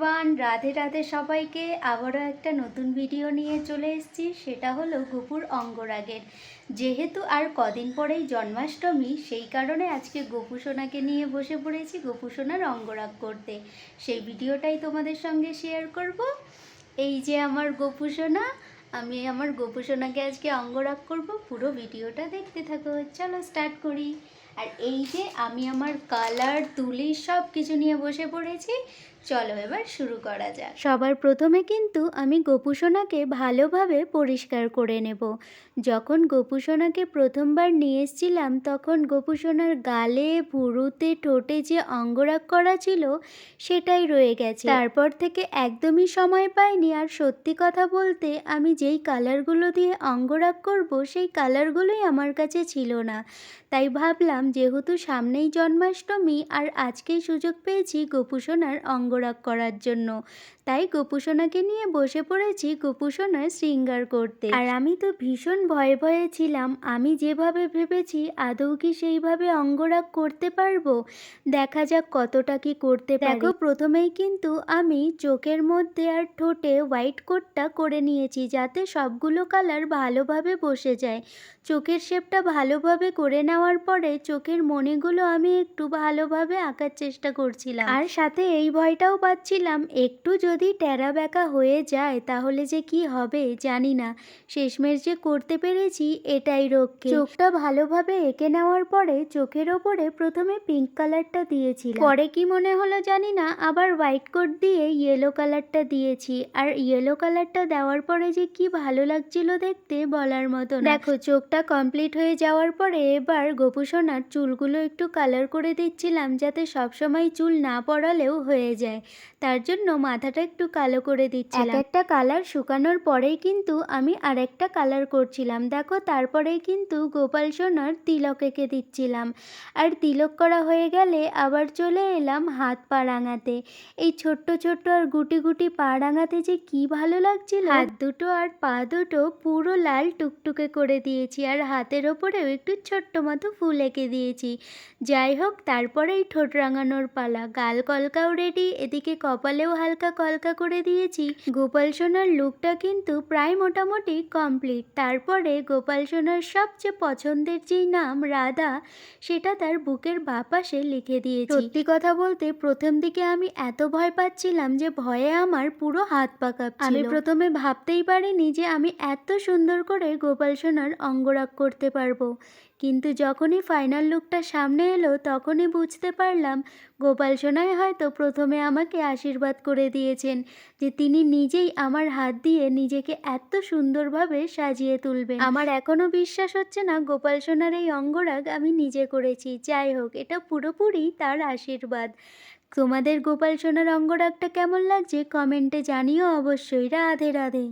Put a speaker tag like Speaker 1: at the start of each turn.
Speaker 1: Everyone Radhe Radhe সবাইকে আবারও একটা নতুন ভিডিও নিয়ে চলে এসেছি, সেটা হলো গোপুর অঙ্গরাগের। যেহেতু আর কদিন পরেই জন্মাষ্টমী, সেই কারণে আজকে গোপু সোনাকে নিয়ে বসে পড়েছি গোপু সোনার অঙ্গরাগ করতে। সেই ভিডিওটাই তোমাদের সঙ্গে শেয়ার করব। এই যে আমার গোপু সোনা, আমি আমার গোপু সোনাকে আজকে অঙ্গরাগ করব। পুরো ভিডিওটা দেখতে থাকো। চলো স্টার্ট করি। আর এই যে আমি আমার কালার তুলি সব কিছু নিয়ে বসে পড়েছি। চলো এবার শুরু করা যাক। সবার প্রথমে কিন্তু আমি গোপুসোনাকে ভালোভাবে পরিষ্কার করে নেব। যখন গোপুসোনাকে প্রথমবার নিয়ে এসেছিলাম, তখন গোপুসোনার গালে, ভুরুতে, ঠোঁটে যে অঙ্গরাগ করা ছিল, সেটাই রয়ে গেছে। তারপর থেকে একদমই সময় পাইনি আর সত্যি কথা বলতে আমি যেই কালারগুলো দিয়ে অঙ্গরাগ করব, সেই কালারগুলোই আমার কাছে ছিল না। তাই ভাবলাম, যেহেতু সামনেই জন্মাষ্টমী আর আজকেই সুযোগ পেয়েছি, গোপুসোনার অঙ্গরাগ করার জন্য। তাই গোপুসোনাকে নিয়ে বসে পড়েছি গোপুসোনার শৃঙ্গার করতে। আর আমি তো ভীষণ ভয়ে ভয়ে ছিলাম, আমি যেভাবে ভেবেছি আদৌ কি সেইভাবে অঙ্গরাগ করতে পারব? দেখা যাক কতটা কি করতে দেখো, প্রথমেই কিন্তু আমি চোখের মধ্যে আর ঠোঁটে হোয়াইট কোটটা করে নিয়েছি যাতে সবগুলো কালার ভালোভাবে বসে যায়। চোখের শেপটা ভালোভাবে করে নেওয়ার পরে চোখের মণিগুলো আমি একটু ভালোভাবে আঁকার চেষ্টা করছিলাম। আর সাথে এই ভয়টাও পাচ্ছিলাম। একটু যদি টেরা ব্যাকা হয়ে যায়, তাহলে যে কি হবে জানি না। শেষমেশ যে করতে পেরেছি, এটাই রক্ষে। চোখটা ভালোভাবে এঁকে নেওয়ার পরে চোখের ওপরে প্রথমে পিঙ্ক কালারটা দিয়েছিলাম। পরে কি মনে হলো জানি না, আবার হোয়াইট কোট দিয়ে ইয়েলো কালারটা দিয়েছি। আর ইয়েলো কালারটা দেওয়ার পরে যে কি ভালো লাগছিল দেখতে বলার মতো দেখো, চোখটা কমপ্লিট হয়ে যাওয়ার পরে এবার গোপুসোনার চুলগুলো একটু কালার করে দিচ্ছিলাম, যাতে সবসময় চুল না পড়ালেও হয়ে যায়। তার জন্য মাথাটা একটু কালো করে দিচ্ছিলাম। একটা কালার শুকানোর পরেই কিন্তু আমি আরেকটা কালার করছিলাম। দেখো তারপরেই কিন্তু গোপাল সোনার তিলক এঁকে দিচ্ছিলাম। আর তিলক করা হয়ে গেলে আবার চলে এলাম হাত পা রাঙাতে। এই ছোট্ট ছোট্ট আর গুটি গুটি পা রাঙাতে যে কি ভালো লাগছিল! হাত দুটো আর পা দুটো পুরো লাল টুকটুকে করে দিয়েছি আর হাতের ওপরেও একটু ছোট্ট মতো ফুল এঁকে দিয়েছি। যাই হোক তারপরেই ঠোঁট রাঙানোর পালা। গাল কলকাও রেডি এদিকে কপালেও হালকা কলকা করে দিয়েছি। গোপাল সোনার লুকটা কিন্তু প্রায় মোটামুটি কমপ্লিট তারপরে গোপাল সোনার সবচেয়ে পছন্দের যেই নাম, রাধা, সেটা তার বুকের বাপাশে লিখে দিয়েছি। সত্যি কথা বলতে প্রথম দিকে আমি এত ভয় পাচ্ছিলাম যে ভয়ে আমার পুরো হাত পা কাঁপছিল। আমি প্রথমে ভাবতেই পারিনি যে আমি এত সুন্দর করে গোপাল সোনার অঙ্গরাগ করতে পারব। কিন্তু যখনই ফাইনাল লুকটা সামনে এলো, তখনই বুঝতে পারলাম গোপাল সোনাই হয়তো প্রথমে আমাকে আশীর্বাদ করে দিয়েছেন যে তিনি নিজেই আমার হাত দিয়ে নিজেকে এত সুন্দরভাবে সাজিয়ে তুলবেন। আমার এখনও বিশ্বাস হচ্ছে না গোপাল সোনার এই অঙ্গরাগ আমি নিজে করেছি। যাই হোক, এটা পুরোপুরি তার আশীর্বাদ। তোমাদের গোপাল সোনার অঙ্গরাগটা কেমন লাগছে কমেন্টে জানিও অবশ্যই। রাধে রাধে।